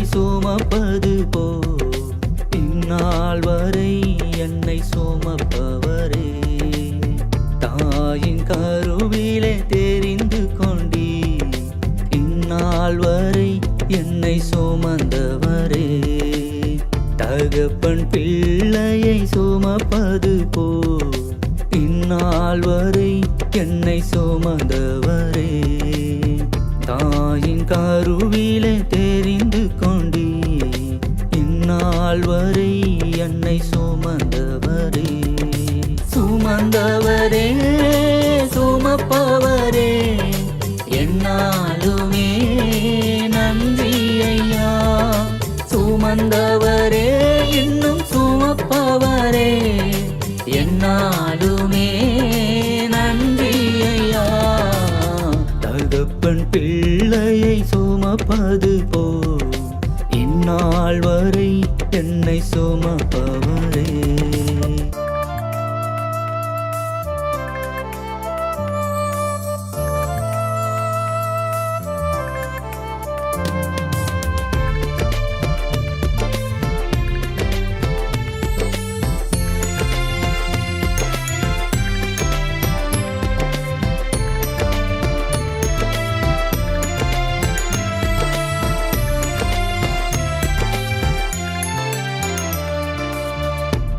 தகப்பன் பிள்ளையை சுமப்பது போ. இந்நாள் வரை என்னை சுமப்பவரே. தாயின் கருவிலே தெரிந்து கொண்டீ இந்நாள் வரை என்னை சுமந்தவரே. தகப்பன் பிள்ளையை சுமப்பது போ. இந்நாள் வரை என்னை சுமந்தவரே. தாயின் கருவிலே தெரிந்து கொண்டே இந்நாள் வரை என்னை சுமந்தவரே. சுமந்தவரே சுமப்பவரே என்னாலுமே நன்றி ஐயா. சுமந்தவரே இன்னும் சுமப்பவரே என்னாலுமே சுமப்பது போ இந்நாள் வரை என்னை சுமப்பவரே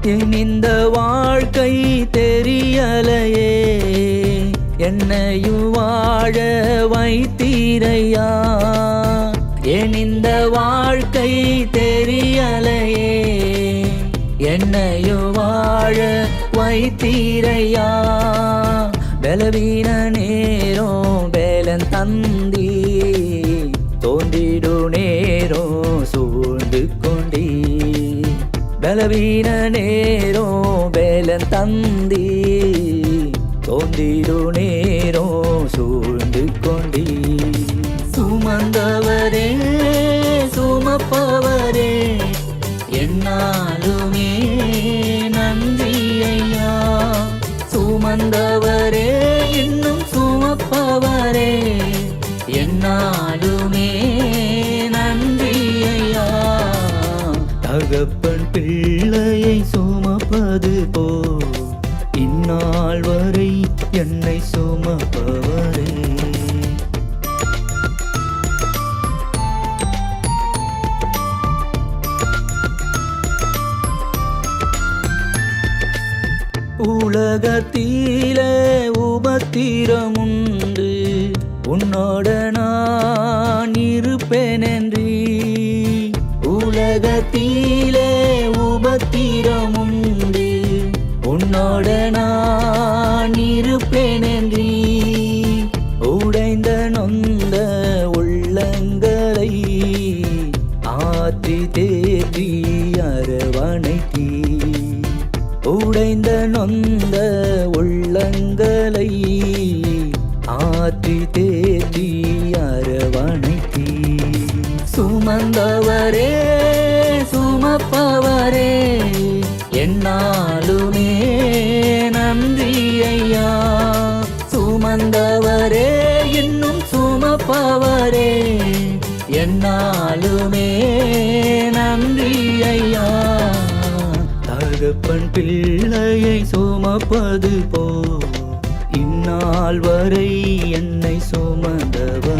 என் இந்த வாழ்க்கை தெரியலையே. என்னையும் வாழ வைத்தீரையா. என் இந்த வாழ்க்கை தெரியலையே. என்னையும் வாழ வைத்தீரையா. பலவீன நேரம் வேலன் தந்தி தோன்றிடு நேரம் பலவீன நேரோ வேலன் தந்தி தோன்றிடு நேரோ சூழ்ந்து கொண்டி சுமந்தவரே சுமப்பவரே என்னாலுமே நன்றி ஐயா சுமந்தவரே இன்னும் சுமப்பவரே என்னாலுமே நன்றி ஐயா தகப்ப பிள்ளையை சுமப்பது போ. இந்நாள் வரை என்னை சுமப்பவரே. உலகத்திலே உபத்திரமுண்டு. உன்னோட நான் இருப்பேனே. கரங்களை ஆற்றி தேற்றி அரவணைத்தி. உடைந்த நொந்த உள்ளங்களை ஆற்றி தேற்றி அரவணைத்தி. சுமந்தவரே சுமப்பவரே என்னாலுமே நன்றி ஐயா. சுமந்தவரே இன்னும் சுமப்பவரே என்னாலுமே நன்றி ஐயா. தகப்பன் பிள்ளையை சுமப்பது போ. இந்நாள் வரை என்னை சுமந்தவர்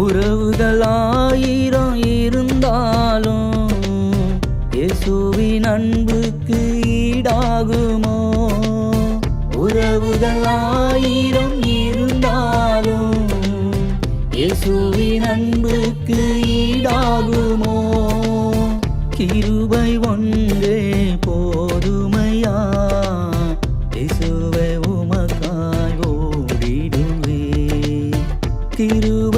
உறவுகள் ஆயிரம் இருந்தாலும் இயேசுவின் அன்புக்கு ஈடாகுமோ? உறவுகள் ஆயிரம் இருந்தாலும் இயேசுவின் அன்புக்கு ஈடாகுமோ? கிருபை ஒன்றே போதுமையா? இயேசுவை உமக்காய் ஓடிடுவே. கிருபை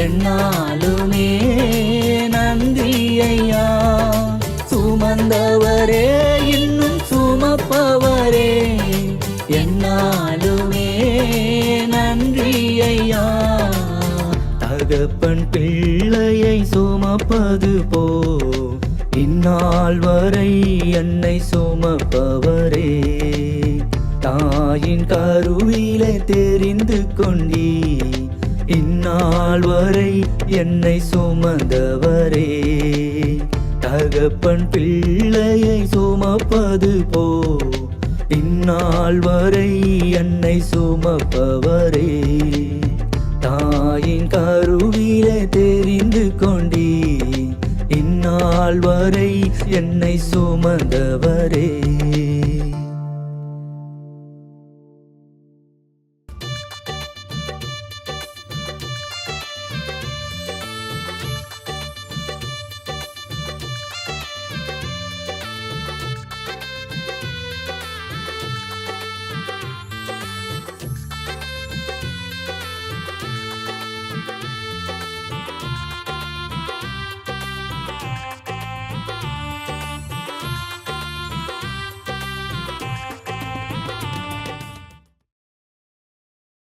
என்னாலுமே நந்தி ஐயா சுமந்தவரே இன்னும் சுமப்பவரே. என்னாலுமே நன்றி ஐயா தகப்பன் பிள்ளையை சுமப்பது போ. இந்நாள் வரை என்னை சுமப்பவரே. தாயின் கருவிலை தெரிந்து கொண்டீர். இந்நாள் வரை என்னை சுமந்தவரே. தகப்பன் பிள்ளையை சுமப்பது போ. இந்நாள் வரை என்னை சுமப்பவரே. தாயின் கருவிலே தெரிந்து கொண்டீ இந்நாள் வரை என்னை சுமந்தவரே.